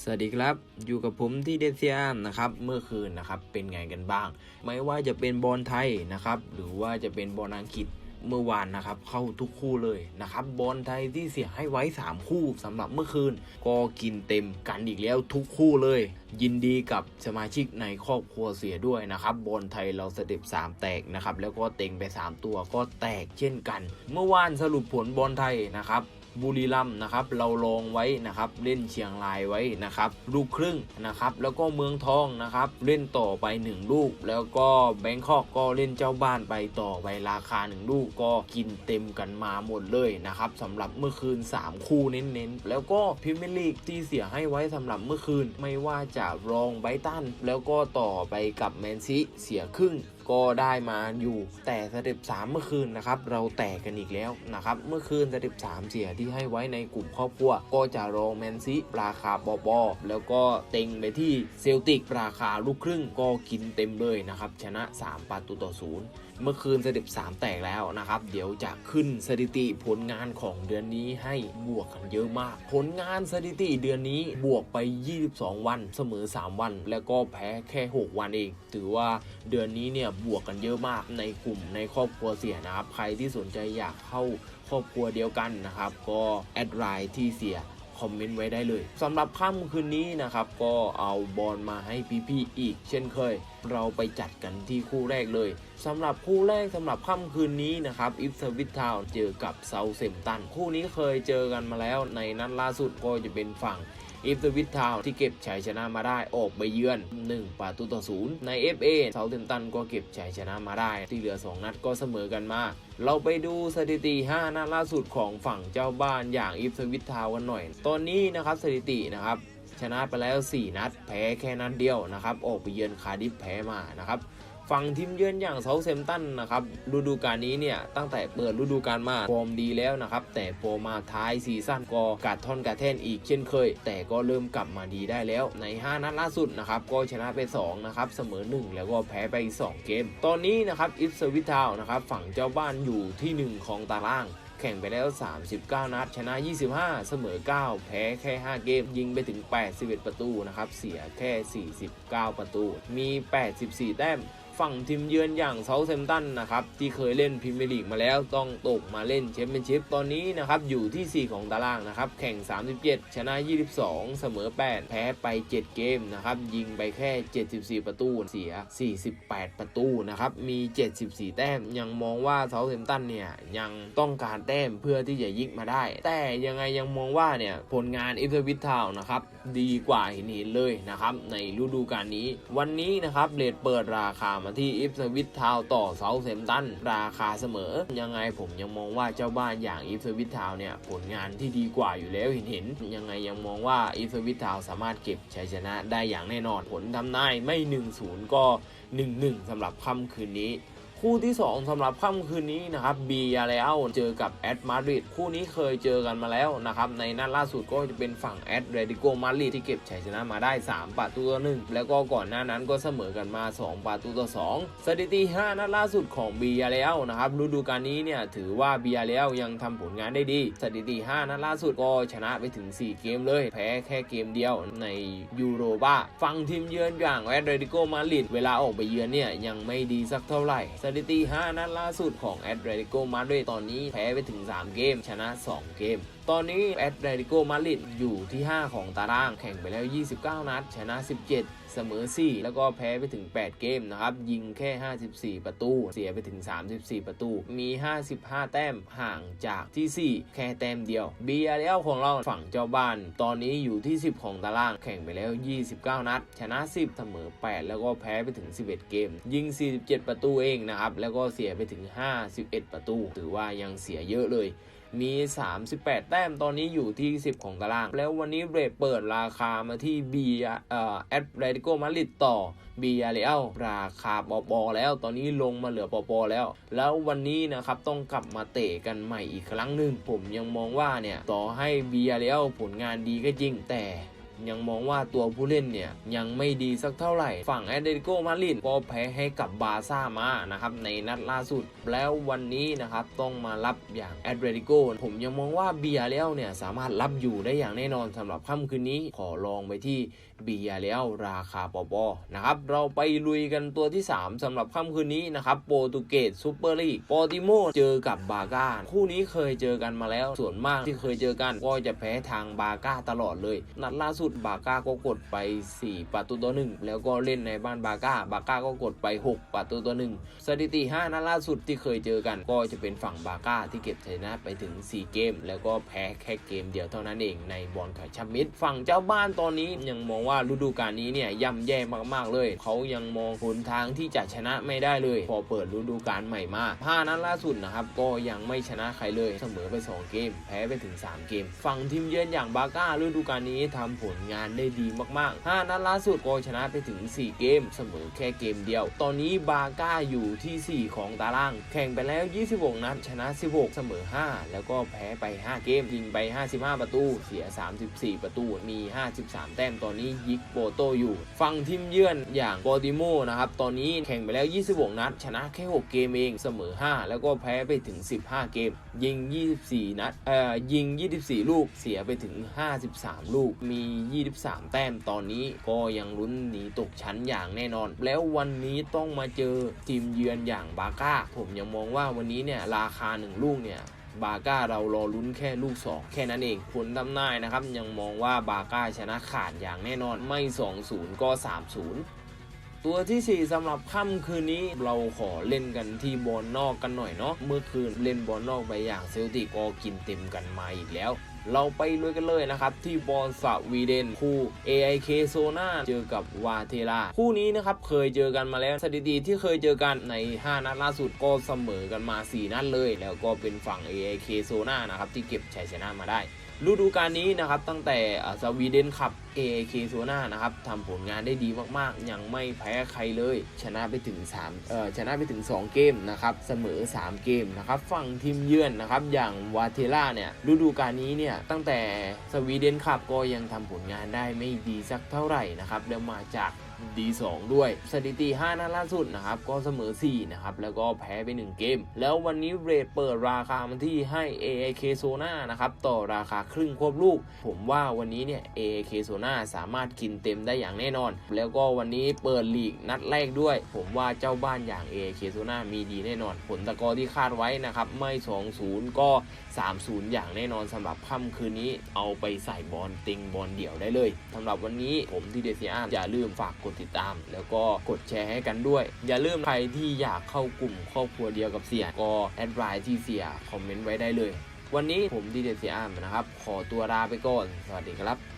สวัสดีครับ อยู่กับผมที่เดซยมนะครับ เมื่อคืนนะครับ เป็นไงกันบ้าง ไม่ว่าจะเป็นบอลไทยนะครับ หรือว่าจะเป็นบอลอังกฤษเมื่อวานนะครับ เข้าทุกคู่เลยนะครับ บอลไทยที่เสียให้ไว้ 3 คู่สำหรับเมื่อคืน ก็กินเต็มกันอีกแล้วทุกคู่เลย ยินดีกับสมาชิกในครอบครัวเสียด้วยนะครับ บอลไทยเราสเต็ป3 แตกนะครับ แล้วก็เต็งไป 3 ตัวก็แตกเช่นกัน เมื่อวานสรุปผลบอลไทยนะครับ บุรีรัมย์นะครับเราลองไว้นะครับเล่นเชียงรายไว้นะครับลูกครึ่งนะครับแล้วก็เมืองทองนะครับเล่นต่อไป 1 ลูก แล้วก็แบงคอกก็เล่นเจ้าบ้านไปต่อไปราคา 1 ลูกก็กินเต็มกันมาหมดเลยนะครับสำหรับเมื่อคืน 3 คู่เน้นๆ แล้วก็พรีเมียร์ลีกที่เสียให้ไว้สำหรับเมื่อคืน ไม่ว่าจะรองไบตันแล้วก็ต่อไปกับแมนซีเสียครึ่ง ก็ได้มาอยู่แต่สเต็ป3เมื่อคืนนะครับเราแตกกันอีกแล้วนะครับเมื่อคืนสเต็ป3เสียที่ให้ไว้ในกลุ่มครอบครัว ก็จะรองแมนซีราคาบอบอแล้วก็เต็งไปที่เซลติกราคาลูกครึ่งก็กินเต็มเลยนะครับชนะ 3ประตูต่อศูนย์ เมื่อคืนสเต็ป3แตกแล้วนะครับ เดี๋ยวจะขึ้นสถิติผลงานของเดือนนี้ให้บวกกันเยอะมาก ผลงานสถิติเดือนนี้บวกไป 22 วันเสมอ 3 วัน แล้วก็แพ้แค่ 6 วันเอง ถือว่าเดือนนี้เนี่ยบวกกันเยอะมากในกลุ่มในครอบครัวเสียนะครับ ใครที่สนใจอยากเข้าครอบครัวเดียวกันนะครับ ก็แอดไลน์ที่เสียคอมเมนต์ไว้ได้เลยสำหรับค่ำคืนนี้นะครับ ก็เอาบอลมาให้พี่ๆอีกเช่นเคย เราไปจัดกันที่คู่แรกเลยสำหรับคู่แรกสำหรับค่ำคืนนี้นะครับอิฟสวิตทาวเจอกับเซาเซมตัน คู่นี้เคยเจอกันมาแล้วในนัดล่าสุดก็จะเป็นฝั่งอิฟสวิตทาวที่เก็บชัยชนะมาได้ออกไปเยือน 1ประตูต่อศูนย์ใน FA เซาเทมตันก็เก็บชัยชนะมาได้ ที่เหลือ 2 นัดก็เสมอกันมา เราไปดูสถิติ 5 นัดล่าสุดของฝั่งเจ้าบ้านอย่างอิฟสวิตทาวกันหน่อย ตอนนี้นะครับสถิตินะครับชนะไปแล้ว 4 นัด แพ้แค่นัดเดียวนะครับ ออกไปเยือนคาร์ดิฟแพ้มานะครับ ฝั่งทีมเยือนอย่างเซาเซมตันนะครับฤดูกาลนี้เนี่ยตั้งแต่เปิดฤดูกาลมาฟอร์มดีแล้วนะครับแต่พอมาท้ายซีซั่นก็กัดท่อนกัดแท่นอีกเช่นเคย แต่ก็เริ่มกลับมาดีได้แล้วใน 5 นัดล่าสุดนะครับก็ชนะไป2นะครับเสมอ 1 แล้วก็แพ้ไป 2 เกม ตอนนี้นะครับอิฟสวิทาวนะครับฝั่งเจ้าบ้านอยู่ที่ 1 ของตารางแข่งไปแล้ว 39 นัด ชนะ 25 เสมอ 9 แพ้แค่ 5 เกม ยิงไปถึง 81 ประตูนะครับ เสียแค่ 49 ประตู มี 84 แต้ม ฝั่งทีมเยือนอย่างเซาเซมตันนะครับที่เคยเล่นพรีเมียร์ลีกมาแล้วต้องตกมาเล่นแชมเปี้ยนชิพตอนนี้นะครับอยู่ที่ 4 ของตารางนะครับแข่ง 37 ชนะ 22 เสมอ 8 แพ้ไป 7 เกมนะครับยิงไปแค่ 74 ประตูเสีย 48 ประตูนะครับมี 74 แต้มยังมองว่าเซาเซมตันเนี่ยยังต้องการแต้มเพื่อที่จะยิงมาได้ แต่ยังไงยังมองว่าเนี่ยผลงานอิฟเวิททาวนะครับดีกว่าเห็นเห็นเลยนะครับในฤดูกาลนี้ วันนี้นะครับเรทเปิดราคามาที่อิฟสวิตทาวต่อเซาเซมตันราคาเสมอ ยังไงผมยังมองว่าเจ้าบ้านอย่างอิฟสวิตทาวเนี่ยผลงานที่ดีกว่าอยู่แล้วเห็นเห็นยังไงยังมองว่าอิฟสวิตทาวสามารถเก็บชัยชนะได้อย่างแน่นอนผลทำนายไม่ 1-0 ก็ 1-1สำหรับค่ำคืนนี้ คู่ที่ 2สำหรับค่ำคืนนี้นะครับบียาเลอาเจอกับแอตมาดริดคู่นี้เคยเจอกันมาแล้วนะครับในนัดล่าสุดก็จะเป็นฝั่งแอตเรดิโกมาดริดที่เก็บชัยชนะมาได้ 3 ประตูต่อหนึ่งแล้วก็ก่อนหน้านั้นก็เสมอกันมา 2 ประตูต่อ2สถิติ 5 นัดล่าสุดของบียาเลอานะครับฤดูกาลนี้เนี่ยถือว่าบียาเลอายังทำผลงานได้ดีสถิติ 5 นัดล่าสุดก็ชนะไปถึง 4 เกมเลย แพ้แค่เกมเดียวในยูโรบาฝั่งทีมเยือนอย่างแอตเรดิโกมาดริดเวลาออกไปเยือนเนี่ยยังไม่ดีสักเท่าไหร่ถิติ5นัดล่าสุดของแอตเลติโกมาดริดตอนนี้แพ้ไปถึง 3 เกม ชนะ 2 เกม ตอนนี้แอตเลติโกมาดริดอยู่ที่ 5 ของตารางแข่งไปแล้ว 29 นัด ชนะ 17 เสมอ 4 แล้วก็แพ้ไปถึง 8 เกมนะครับ ยิงแค่ 54 ประตู เสียไปถึง 34 ประตู มี 55 แต้มห่างจากที่ 4 แค่แต้มเดียว BRL ของเราฝั่งเจ้าบ้าน ตอนนี้อยู่ที่ 10 ของตารางแข่งไปแล้ว 29 นัด ชนะ 10 เสมอ 8 แล้วก็แพ้ไปถึง 11 เกม ยิง 47 ประตูเองนะครับ แล้วก็เสียไปถึง 51 ประตู ถือว่ายังเสียเยอะเลย มี 38 แต้มตอนนี้อยู่ที่ 10 ของตาราง แล้ววันนี้เบรกเปิดราคามาที่ B เอ่อแอตเลติโกมาริดต่อ B อาเรลราคาปอปอแล้วตอนนี้ลงมาเหลือปอปอแล้ว แล้ววันนี้นะครับต้องกลับมาเตะกันใหม่อีกครั้งหนึ่งผมยังมองว่าเนี่ยต่อให้ B อาเรลผลงานดีก็จริงแต่ ยังมองว่าตัวผู้เล่นเนี่ยยังไม่ดีสักเท่าไหร่ ฝั่งแอตเลติโกมาดริดก็แพ้ให้กับบาซ่ามานะครับในนัดล่าสุดแล้ววันนี้นะครับต้องมารับอย่างแอตเลติโกผมยังมองว่าเบียร์แล้วเนี่ยสามารถรับอยู่ได้อย่างแน่นอนสำหรับค่ำคืนนี้ขอลองไปที่เบียร์แล้วราคาปอปอนะครับเราไปลุยกันตัวที่ 3สำหรับค่ำคืนนี้นะครับโปรตุเกสซูเปอร์ลีกปอติโมเจอกับบาก้าคู่นี้เคยเจอกันมาแล้วส่วนมากที่เคยเจอกันก็จะแพ้ทางบาก้าตลอดเลย นัดล่าสุดบาก้าก็กดไป 4 ประตูต่อหนึ่งแล้วก็เล่นในบ้านบาก้าบาก้าก็กดไป 6 ประตูต่อหนึ่งสถิติ 5นัดล่าสุดที่เคยเจอกันก็จะเป็นฝั่งบาก้าที่เก็บชัยชนะไปถึง 4 เกม แล้วก็แพ้แค่เกมเดียวเท่านั้นเองในบอลขาชับมิดฝั่งเจ้าบ้านตอนนี้ยังมองว่าฤดูกาลนี้เนี่ยย่ำแย่มากๆเลย เขายังมองหนทางที่จะชนะไม่ได้เลย พอเปิดฤดูกาลใหม่มา5นัดล่าสุดนะครับก็ยังไม่ชนะใครเลยเสมอไป 2 เกม แพ้ไปถึง 3 เกม ฝั่งทีมเยือนอย่างบาก้าฤดูกาลนี้ทำผลงานได้ดีมากๆ 5 นัดล่าสุดก็ชนะไปถึง 4 เกม เสมอแค่เกมเดียว ตอนนี้บาก้าอยู่ที่ 4 ของตาราง แข่งไปแล้ว 26 นัด ชนะ 16 เสมอ 5 แล้วก็แพ้ไป 5 เกม ยิงไป 55 ประตู เสีย 34 ประตู มี 53 แต้ม ตอนนี้ยิกโปโตอยู่ฝั่งทีมเยือนอย่างโปติโมนะครับ ตอนนี้แข่งไปแล้ว 26 นัด ชนะแค่ 6 เกมเอง เสมอ 5 แล้วก็แพ้ไปถึง 15 เกม ยิง 24 นัด เอ่อ ยิง 24 ลูก เสียไปถึง 53 ลูก มี23 แต้มตอนนี้ก็ยังลุ้นหนีตกชั้นอย่างแน่นอน แล้ววันนี้ต้องมาเจอทีมเยือนอย่างบาก้า ผมยังมองว่าวันนี้เนี่ยราคา 1 ลูกเนี่ยบาก้าเรารอลุ้นแค่ลูก 2 แค่นั้นเองผลทำนายนะครับ ยังมองว่าบาก้าชนะขาดอย่างแน่นอนไม่ 2-0 ก็ 3-0ตัวทีสี่4สำหรับค่ำคืนนี้เราขอเล่นกันที่บอลนอกกันหน่อยเนาะเมื่อคืนเล่นบอลนอกไปอย่างเซลติกก็กินเต็มกันมาอีกแล้ว เราไปลุยกันเลยนะครับ ที่บอลสวีเดน คู่ AIK โซนาเจอกับวาเทราคู่นี้นะครับเคยเจอกันมาแล้วสถิติที่เคยเจอกันใน 5 นัดล่าสุดก็เสมอกันมา 4 นัดเลย แล้วก็เป็นฝั่ง AIK โซนานะครับที่เก็บชัยชนะมาได้ ฤดูกาลนี้นะครับตั้งแต่สวีเดนขับ AAK โซนานะครับทำผลงานได้ดีมากๆ ยังไม่แพ้ใครเลย ชนะไปถึง3เอ่อชนะไปถึง 2 เกมนะครับเสมอ 3 เกมนะครับฝั่งทีมเยือนนะครับอย่างวาเทล่าเนี่ยฤดูกาลนี้เนี่ยตั้งแต่สวีเดนขับก็ยังทำผลงานได้ไม่ดีสักเท่าไหร่นะครับแล้วมาจาก D2 ด้วย สถิติ 5 นัดล่าสุดนะครับ ก็เสมอ 4 นะครับ แล้วก็แพ้ไป 1 เกม แล้ววันนี้เรทเปิดราคามันที่ให้ AAK โซนานะครับ ต่อราคาครึ่งควบลูก ผมว่าวันนี้เนี่ย AAK โซนาสามารถกินเต็มได้อย่างแน่นอน แล้วก็วันนี้เปิดลีกนัดแรกด้วย ผมว่าเจ้าบ้านอย่าง AAK โซนามีดีแน่นอน ผลตะกอร์ที่คาดไว้นะครับไม่ 2-0 ก็ 3-0 อย่างแน่นอนสำหรับค่ำคืนนี้เอาไปใส่บอลติงบอลเดี่ยวได้เลยสำหรับวันนี้ผมที่เดซีอาอย่าลืมฝากกดติดตาม แล้วก็กดแชร์ให้กันด้วย อย่าลืมใครที่อยากเข้ากลุ่มครอบครัวเดียวกับเสียก็แอดไลน์ที่เสียคอมเมนต์ไว้ได้เลย วันนี้ผมดีเดซีอาร์นะครับ ขอตัวลาไปก่อน สวัสดีครับ